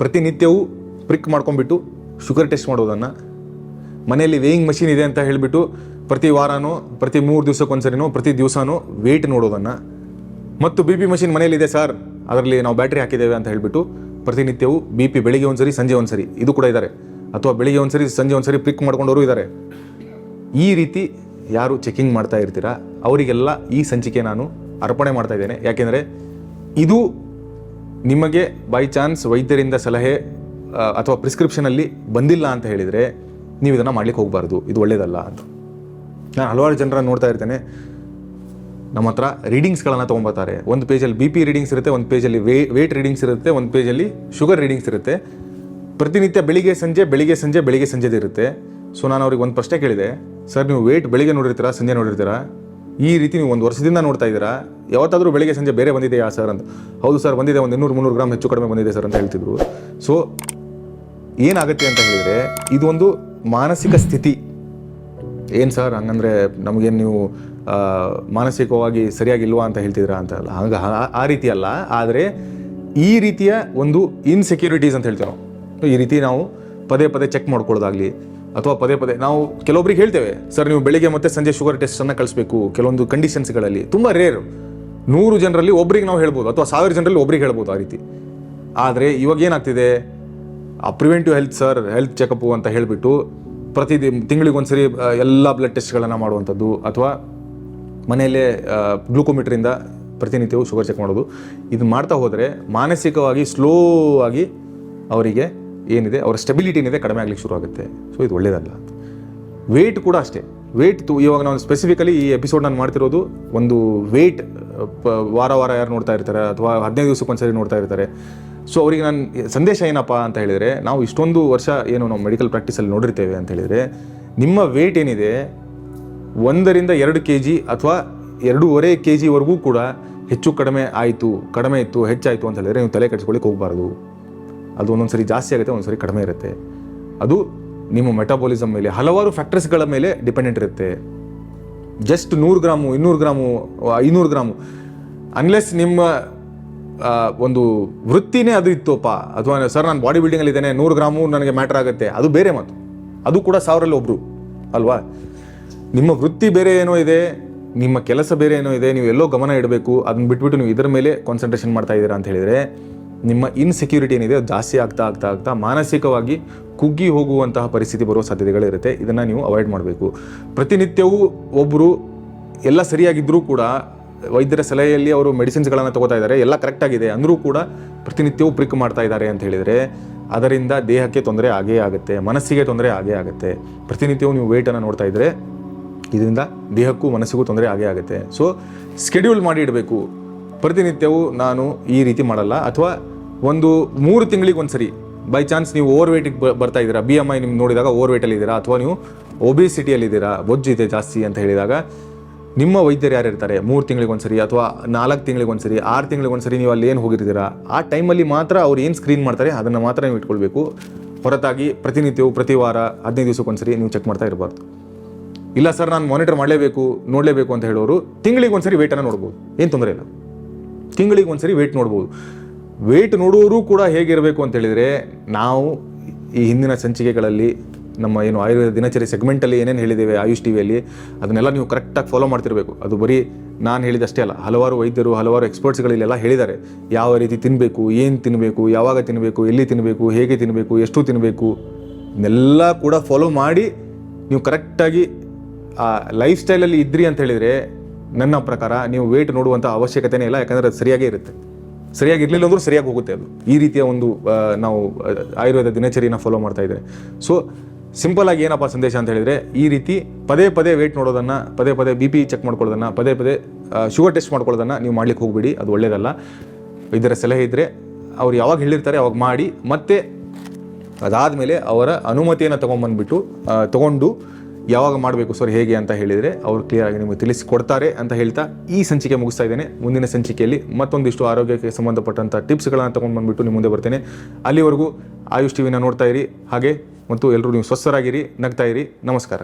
ಪ್ರತಿನಿತ್ಯವೂ ಪ್ರಿಕ್ ಮಾಡ್ಕೊಂಡ್ಬಿಟ್ಟು sugar test ಮಾಡೋದನ್ನು. ಮನೆಯಲ್ಲಿ ವೇಯಿಂಗ್ ಮಷಿನ್ ಇದೆ ಅಂತ ಹೇಳಿಬಿಟ್ಟು ಪ್ರತಿ ವಾರನೂ, ಪ್ರತಿ ಮೂರು ದಿವಸಕ್ಕೊಂದ್ಸರಿನೂ, ಪ್ರತಿ ದಿವಸನೂ ವೇಟ್ ನೋಡೋದನ್ನು. ಮತ್ತು ಬಿ ಪಿ ಮಷಿನ್ ಮನೆಯಲ್ಲಿದೆ ಸರ್ ಅದರಲ್ಲಿ ನಾವು ಬ್ಯಾಟ್ರಿ ಹಾಕಿದ್ದೇವೆ ಅಂತ ಹೇಳಿಬಿಟ್ಟು ಪ್ರತಿನಿತ್ಯವೂ ಬಿ ಪಿ ಬೆಳಿಗ್ಗೆ ಒಂದ್ಸರಿ, ಸಂಜೆ ಒಂದ್ಸರಿ ಇದು ಕೂಡ ಇದ್ದಾರೆ ಅಥವಾ ಬೆಳಿಗ್ಗೆ ಒಂದ್ಸರಿ, ಸಂಜೆ ಒಂದ್ಸರಿ ಪ್ರಿಕ್ ಮಾಡ್ಕೊಂಡವರು ಇದ್ದಾರೆ ಈ ರೀತಿ ಯಾರು ಚೆಕಿಂಗ್ ಮಾಡ್ತಾ ಇರ್ತೀರಾ? ಅವರಿಗೆಲ್ಲ ಈ ಸಂಚಿಕೆ ನಾನು ಅರ್ಪಣೆ ಮಾಡ್ತಾ ಇದ್ದೇನೆ. ಯಾಕೆಂದರೆ ಇದು ನಿಮಗೆ ಬೈ ಚಾನ್ಸ್ ವೈದ್ಯರಿಂದ ಸಲಹೆ ಅಥವಾ ಪ್ರಿಸ್ಕ್ರಿಪ್ಷನಲ್ಲಿ ಬಂದಿಲ್ಲ ಅಂತ ಹೇಳಿದರೆ ನೀವು ಇದನ್ನು ಮಾಡ್ಲಿಕ್ಕೆ ಹೋಗಬಾರ್ದು. ಇದು ಒಳ್ಳೆಯದಲ್ಲ ಅಂತ. ನಾನು ಹಲವಾರು ಜನರನ್ನು ನೋಡ್ತಾ ಇರ್ತೇನೆ. ನಮ್ಮ ಹತ್ರ ರೀಡಿಂಗ್ಸ್ಗಳನ್ನು ತೊಗೊಂಬರ್ತಾರೆ ಒಂದು ಪೇಜಲ್ಲಿ ಬಿ ಪಿ ರೀಡಿಂಗ್ಸ್ ಇರುತ್ತೆ, ಒಂದು ಪೇಜಲ್ಲಿ ವೇ ವೇಟ್ ರೀಡಿಂಗ್ಸ್ ಇರುತ್ತೆ, ಒಂದು ಪೇಜಲ್ಲಿ ಶುಗರ್ ರೀಡಿಂಗ್ಸ್ ಇರುತ್ತೆ. ಪ್ರತಿನಿತ್ಯ ಬೆಳಿಗ್ಗೆ ಸಂಜೆ ಬೆಳಿಗ್ಗೆ ಸಂಜೆ, ಬೆಳಿಗ್ಗೆ ಸಂಜೆದಿರುತ್ತೆ. ಸೊ ನಾನು ಅವ್ರಿಗೆ ಒಂದು ಪ್ರಶ್ನೆ ಕೇಳಿದೆ. ಸರ್, ನೀವು ವೇಟ್ ಬೆಳಿಗ್ಗೆ ನೋಡಿರ್ತೀರಾ, ಸಂಜೆ ನೋಡಿರ್ತೀರಾ? ಈ ರೀತಿ ನೀವು ಒಂದು ವರ್ಷದಿಂದ ನೋಡ್ತಾ ಇದ್ದೀರಾ? ಯಾವತ್ತಾದರೂ ಬೆಳಿಗ್ಗೆ ಸಂಜೆ ಬೇರೆ ಬಂದಿದೆಯಾ ಸರ್ ಅಂತ? ಹೌದು ಸರ್, ಬಂದಿದೆ. ಒಂದು ಇನ್ನೂರು ಮುನ್ನೂರು ಗ್ರಾಮ್ ಹೆಚ್ಚು ಕಡಿಮೆ ಬಂದಿದೆ ಸರ್ ಅಂತ ಹೇಳ್ತಿದ್ರು. ಸೊ ಏನಾಗುತ್ತೆ ಅಂತ ಹೇಳಿದರೆ, ಇದೊಂದು ಮಾನಸಿಕ ಸ್ಥಿತಿ. ಏನು ಸರ್, ಹಂಗಂದ್ರೆ ನಮಗೇನು ನೀವು ಮಾನಸಿಕವಾಗಿ ಸರಿಯಾಗಿಲ್ವಾ ಅಂತ ಹೇಳ್ತಿದ್ರಾ ಅಂತ ಅಲ್ಲ. ಹಂಗೆ, ಆ ರೀತಿ ಅಲ್ಲ. ಆದರೆ ಈ ರೀತಿಯ ಒಂದು ಇನ್ಸೆಕ್ಯೂರಿಟೀಸ್ ಅಂತ ಹೇಳ್ತೀವಿ ನಾವು. ಈ ರೀತಿ ನಾವು ಪದೇ ಪದೇ ಚೆಕ್ ಮಾಡ್ಕೊಳ್ಳೋದಾಗ್ಲಿ ಅಥವಾ ಪದೇ ಪದೇ ನಾವು ಕೆಲವೊಬ್ರಿಗೆ ಹೇಳ್ತೇವೆ, ಸರ್, ನೀವು ಬೆಳಿಗ್ಗೆ ಮತ್ತೆ ಸಂಜೆ ಶುಗರ್ ಟೆಸ್ಟನ್ನು ಕಳಿಸ್ಬೇಕು ಕೆಲವೊಂದು ಕಂಡೀಷನ್ಸ್ಗಳಲ್ಲಿ ತುಂಬ ರೇರ್ ನೂರು ಜನರಲ್ಲಿ ಒಬ್ರಿಗೆ ನಾವು ಹೇಳ್ಬೋದು ಅಥವಾ ಸಾವಿರ ಜನರಲ್ಲಿ ಒಬ್ರಿಗೆ ಹೇಳ್ಬೋದು ಆ ರೀತಿ. ಆದರೆ ಇವಾಗ ಏನಾಗ್ತಿದೆ? ಆ preventive health sir health checkup ಅಂತ ಹೇಳಿಬಿಟ್ಟು ಪ್ರತಿ ತಿಂಗಳಿಗೊಂದ್ಸರಿ ಎಲ್ಲ ಬ್ಲಡ್ ಟೆಸ್ಟ್ಗಳನ್ನು ಮಾಡುವಂಥದ್ದು ಅಥವಾ ಮನೆಯಲ್ಲೇ ಗ್ಲೂಕೋಮೀಟ್ರಿಂದ ಪ್ರತಿನಿತ್ಯವೂ ಶುಗರ್ ಚೆಕ್ ಮಾಡೋದು. ಇದು ಮಾಡ್ತಾ ಹೋದರೆ ಮಾನಸಿಕವಾಗಿ ಸ್ಲೋ ಆಗಿ ಅವರಿಗೆ ಏನಿದೆ, ಅವರ ಸ್ಟೆಬಿಲಿಟಿ ಏನಿದೆ ಕಡಿಮೆ ಆಗಲಿಕ್ಕೆ ಶುರು ಆಗುತ್ತೆ. ಸೊ ಇದು ಒಳ್ಳೆಯದಲ್ಲ ವೇಟ್ ಕೂಡ ಅಷ್ಟೇ. ವೇಟ್ ತು ಇವಾಗ ನಾವು ಸ್ಪೆಸಿಫಿಕಲಿ ಈ ಎಪಿಸೋಡ್ ನಾನು ಮಾಡ್ತಿರೋದು ಒಂದು ವೇಟ್ ವಾರ ವಾರ ಯಾರು ನೋಡ್ತಾ ಇರ್ತಾರೆ ಅಥವಾ ಹದಿನೈದು ದಿವಸಕ್ಕೊಂದ್ಸರಿ ನೋಡ್ತಾ ಇರ್ತಾರೆ. ಸೊ ಅವರಿಗೆ ನಾನು ಸಂದೇಶ ಏನಪ್ಪ ಅಂತ ಹೇಳಿದರೆ, ನಾವು ಇಷ್ಟೊಂದು ವರ್ಷ ಏನು ನಾವು ಮೆಡಿಕಲ್ ಪ್ರಾಕ್ಟೀಸಲ್ಲಿ ನೋಡಿರ್ತೇವೆ ಅಂತ ಹೇಳಿದರೆ, ನಿಮ್ಮ ವೇಟ್ ಏನಿದೆ ಒಂದರಿಂದ ಎರಡು ಕೆ ಜಿ ಅಥವಾ ಎರಡೂವರೆ ಕೆ ಜಿವರೆಗೂ ಕೂಡ ಹೆಚ್ಚು ಕಡಿಮೆ ಆಯಿತು, ಕಡಿಮೆ ಇತ್ತು, ಹೆಚ್ಚಾಯಿತು ಅಂತ ಹೇಳಿದ್ರೆ ನೀವು ತಲೆ ಕೆಡಿಸ್ಕೊಳ್ಳಿಕ್ಕೆ ಹೋಗಬಾರ್ದು. ಅದು ಒಂದೊಂದು ಸರಿ ಜಾಸ್ತಿ ಆಗುತ್ತೆ ಒಂದೊಂದು ಕಡಿಮೆ ಇರುತ್ತೆ. ಅದು ನಿಮ್ಮ ಮೆಟಾಬಾಲಿಸಮ್ ಮೇಲೆ ಹಲವಾರು ಫ್ಯಾಕ್ಟರ್ಸ್ಗಳ ಮೇಲೆ ಡಿಪೆಂಡೆಂಟ್ ಇರುತ್ತೆ. ಜಸ್ಟ್ ನೂರು ಗ್ರಾಮು, ಇನ್ನೂರು ಗ್ರಾಮು, ಐನೂರು ಗ್ರಾಮು. ಅನ್ಲೆಸ್ ನಿಮ್ಮ ಒಂದು ವೃತ್ತಿನೇ ಅದು ಇತ್ತುಪ್ಪ ಅಥವಾ ಸರ್, ನಾನು ಬಾಡಿ ಬಿಲ್ಡಿಂಗಲ್ಲಿ ಇದ್ದೇನೆ, ನೂರು ಗ್ರಾಮು ನನಗೆ ಮ್ಯಾಟ್ರ್ ಆಗುತ್ತೆ. ಅದು ಬೇರೆ ಮಾತು. ಅದು ಕೂಡ ಸಾವಿರಲ್ಲಿ ಒಬ್ಬರು ಅಲ್ವಾ? ನಿಮ್ಮ ವೃತ್ತಿ ಬೇರೆ ಏನೋ ಇದೆ, ನಿಮ್ಮ ಕೆಲಸ ಬೇರೆ ಏನೋ ಇದೆ, ನೀವು ಎಲ್ಲೋ ಗಮನ ಇಡಬೇಕು, ಅದನ್ನ ಬಿಟ್ಬಿಟ್ಟು ನೀವು ಇದರ ಮೇಲೆ ಕಾನ್ಸಂಟ್ರೇಷನ್ ಮಾಡ್ತಾ ಇದ್ದೀರಾ ಅಂತ ಹೇಳಿದರೆ ನಿಮ್ಮ ಇನ್ಸೆಕ್ಯೂರಿಟಿ ಏನಿದೆ ಅದು ಜಾಸ್ತಿ ಆಗ್ತಾ ಆಗ್ತಾ ಆಗ್ತಾ ಮಾನಸಿಕವಾಗಿ ಕುಗ್ಗಿ ಹೋಗುವಂತಹ ಪರಿಸ್ಥಿತಿ ಬರುವ ಸಾಧ್ಯತೆಗಳಿರುತ್ತೆ. ಇದನ್ನು ನೀವು ಅವಾಯ್ಡ್ ಮಾಡಬೇಕು. ಪ್ರತಿನಿತ್ಯವೂ ಒಬ್ಬರು ಎಲ್ಲ ಸರಿಯಾಗಿದ್ದರೂ ಕೂಡ ವೈದ್ಯರ ಸಲಹೆಯಲ್ಲಿ ಅವರು ಮೆಡಿಸಿನ್ಸ್ಗಳನ್ನು ತಗೋತಾ ಇದ್ದಾರೆ, ಎಲ್ಲ ಕರೆಕ್ಟಾಗಿದೆ ಅಂದರೂ ಕೂಡ ಪ್ರತಿನಿತ್ಯವೂ ಪ್ರಿಕ್ ಮಾಡ್ತಾ ಇದ್ದಾರೆ ಅಂತ ಹೇಳಿದರೆ, ಅದರಿಂದ ದೇಹಕ್ಕೆ ತೊಂದರೆ ಆಗೇ ಆಗುತ್ತೆ, ಮನಸ್ಸಿಗೆ ತೊಂದರೆ ಆಗೇ ಆಗುತ್ತೆ. ಪ್ರತಿನಿತ್ಯವೂ ನೀವು ವೇಟನ್ನು ನೋಡ್ತಾ ಇದ್ದರೆ ಇದರಿಂದ ದೇಹಕ್ಕೂ ಮನಸ್ಸಿಗೂ ತೊಂದರೆ ಆಗೇ ಆಗುತ್ತೆ. ಸೊ ಸ್ಕೆಡ್ಯೂಲ್ ಮಾಡಿ ಇಡಬೇಕು. ಪ್ರತಿನಿತ್ಯವೂ ನಾನು ಈ ರೀತಿ ಮಾಡಲ್ಲ, ಅಥವಾ ಒಂದು ಮೂರು ತಿಂಗಳಿಗೆ ಒಂದ್ಸರಿ. ಬೈ ಚಾನ್ಸ್ ನೀವು ಓವರ್ ವೇಟಿಗೆ ಬರ್ತಾ ಇದ್ದೀರಾ ಬಿ ಎಂ ಐ ನಿಮ್ಗೆ ನೋಡಿದಾಗ ಓವರ್ ವೇಟಲ್ಲಿ ಇದ್ದೀರಾ, ಅಥವಾ ನೀವು ಒಬಿಸಿಟಿಯಲ್ಲಿದ್ದೀರಾ ಬೊಜ್ಜಿದೆ ಜಾಸ್ತಿ ಅಂತ ಹೇಳಿದಾಗ ನಿಮ್ಮ ವೈದ್ಯರು ಯಾರು ಇರ್ತಾರೆ? ಮೂರು ತಿಂಗಳಿಗೊಂದ್ಸರಿ ಅಥವಾ ನಾಲ್ಕು ತಿಂಗಳಿಗೊಂದ್ಸರಿ ಆರು ತಿಂಗಳಿಗೊಂದ್ಸರಿ ನೀವು ಅಲ್ಲಿ ಏನು ಹೋಗಿರ್ತೀರಾ ಆ ಟೈಮಲ್ಲಿ ಮಾತ್ರ ಅವ್ರು ಏನು ಸ್ಕ್ರೀನ್ ಮಾಡ್ತಾರೆ, ಅದನ್ನು ಮಾತ್ರ ನೀವು ಇಟ್ಕೊಳ್ಬೇಕು. ಹೊರತಾಗಿ ಪ್ರತಿನಿತ್ಯವೂ ಪ್ರತಿ ವಾರ ಹದಿನೈದು ದಿವಸಕ್ಕೊಂದ್ಸರಿ ನೀವು ಚೆಕ್ ಮಾಡ್ತಾ ಇರಬಾರ್ದು. ಇಲ್ಲ ಸರ್ ನಾನು ಮಾನಿಟರ್ ಮಾಡಲೇಬೇಕು, ನೋಡಲೇಬೇಕು ಅಂತ ಹೇಳೋರು ತಿಂಗಳಿಗೆ ಒಂದ್ಸರಿ ವೇಟನ್ನು ನೋಡ್ಬೋದು. ಏನು ತೊಂದರೆ ಇಲ್ಲ. ತಿಂಗಳಿಗೆ ಒಂದ್ಸರಿ ವೇಟ್ ನೋಡ್ಬೋದು. ವೇಟ್ ನೋಡುವವರು ಕೂಡ ಹೇಗಿರಬೇಕು ಅಂತ ಹೇಳಿದರೆ, ನಾವು ಈ ಹಿಂದಿನ ಸಂಚಿಕೆಗಳಲ್ಲಿ ನಮ್ಮ ಏನು ಆಯುರ್ವೇದ ದಿನಚರಿ ಸೆಗ್ಮೆಂಟಲ್ಲಿ ಏನೇನು ಹೇಳಿದ್ದೇವೆ ಆಯುಷ್ ಟಿ ವಿಯಲ್ಲಿ ಅದನ್ನೆಲ್ಲ ನೀವು ಕರೆಕ್ಟಾಗಿ ಫಾಲೋ ಮಾಡ್ತಿರಬೇಕು. ಅದು ಬರೀ ನಾನು ಹೇಳಿದಷ್ಟೇ ಅಲ್ಲ, ಹಲವಾರು ವೈದ್ಯರು, ಹಲವಾರು ಎಕ್ಸ್ಪರ್ಟ್ಸ್ಗಳಿಲ್ಲೆಲ್ಲ ಹೇಳಿದ್ದಾರೆ. ಯಾವ ರೀತಿ ತಿನ್ನಬೇಕು ಏನು ತಿನ್ನಬೇಕು ಯಾವಾಗ ತಿನ್ನಬೇಕು ಎಲ್ಲಿ ತಿನ್ನಬೇಕು ಹೇಗೆ ತಿನ್ನಬೇಕು ಎಷ್ಟು ತಿನ್ನಬೇಕು ಇದನ್ನೆಲ್ಲ ಕೂಡ ಫಾಲೋ ಮಾಡಿ ನೀವು ಕರೆಕ್ಟಾಗಿ ಆ ಲೈಫ್ ಸ್ಟೈಲಲ್ಲಿ ಇದ್ರಿ ಅಂತ ಹೇಳಿದರೆ, ನನ್ನ ಪ್ರಕಾರ ನೀವು ವೇಟ್ ನೋಡುವಂಥ ಅವಶ್ಯಕತೆನೇ ಇಲ್ಲ, ಯಾಕಂದರೆ ಅದು ಸರಿಯಾಗೇ ಇರುತ್ತೆ. ಸರಿಯಾಗಿ ಇರಲಿಲ್ಲ ಅಂದರೂ ಸರಿಯಾಗಿ ಹೋಗುತ್ತೆ ಅದು. ಈ ರೀತಿಯ ಒಂದು ನಾವು ಆಯುರ್ವೇದ ದಿನಚರಿನ ಫಾಲೋ ಮಾಡ್ತಾ ಇದ್ದಾರೆ. ಸೊ ಸಿಂಪಲ್ ಆಗಿ ಏನಪ್ಪ ಸಂದೇಶ ಅಂತ ಹೇಳಿದರೆ, ಈ ರೀತಿ ಪದೇ ಪದೇ ವೇಟ್ ನೋಡೋದನ್ನು, ಪದೇ ಪದೇ ಬಿ ಪಿ ಚೆಕ್ ಮಾಡ್ಕೊಳ್ಳೋದನ್ನು, ಪದೇ ಪದೇ ಶುಗರ್ ಟೆಸ್ಟ್ ಮಾಡ್ಕೊಳ್ಳೋದನ್ನು ನೀವು ಮಾಡ್ಲಿಕ್ಕೆ ಹೋಗ್ಬೇಡಿ, ಅದು ಒಳ್ಳೆಯದಲ್ಲ ಇದರ ಸಲಹೆ ಇದ್ದರೆ ಅವ್ರು ಯಾವಾಗ ಹೇಳಿರ್ತಾರೆ ಅವಾಗ ಮಾಡಿ, ಮತ್ತೆ ಅದಾದಮೇಲೆ ಅವರ ಅನುಮತಿಯನ್ನು ತೊಗೊಂಬಂದ್ಬಿಟ್ಟು ತೊಗೊಂಡು ತಗೊಂಡು ಯಾವಾಗ ಮಾಡಬೇಕು ಸರ್, ಹೇಗೆ ಅಂತ ಹೇಳಿದರೆ ಅವರು ಕ್ಲಿಯರ್ ಆಗಿ ನಿಮಗೆ ತಿಳಿಸಿಕೊಡ್ತಾರೆ ಅಂತ ಹೇಳ್ತಾ ಈ ಸಂಚಿಕೆ ಮುಗಿಸ್ತಾ ಇದ್ದೇನೆ. ಮುಂದಿನ ಸಂಚಿಕೆಯಲ್ಲಿ ಮತ್ತೊಂದಿಷ್ಟು ಆರೋಗ್ಯಕ್ಕೆ ಸಂಬಂಧಪಟ್ಟಂಥ ಟಿಪ್ಸ್ಗಳನ್ನು ತೊಗೊಂಡು ಬಂದುಬಿಟ್ಟು ನಿಮ್ಮ ಮುಂದೆ ಬರ್ತೇನೆ. ಅಲ್ಲಿವರೆಗೂ ಆಯುಷ್ ಟಿವಿನ ನೋಡ್ತಾ ಇರಿ, ಹಾಗೆ ಮತ್ತು ಎಲ್ಲರೂ ನೀವು ಸ್ವಸ್ಥರಾಗಿರಿ, ನಗ್ತಾ ಇರಿ. ನಮಸ್ಕಾರ.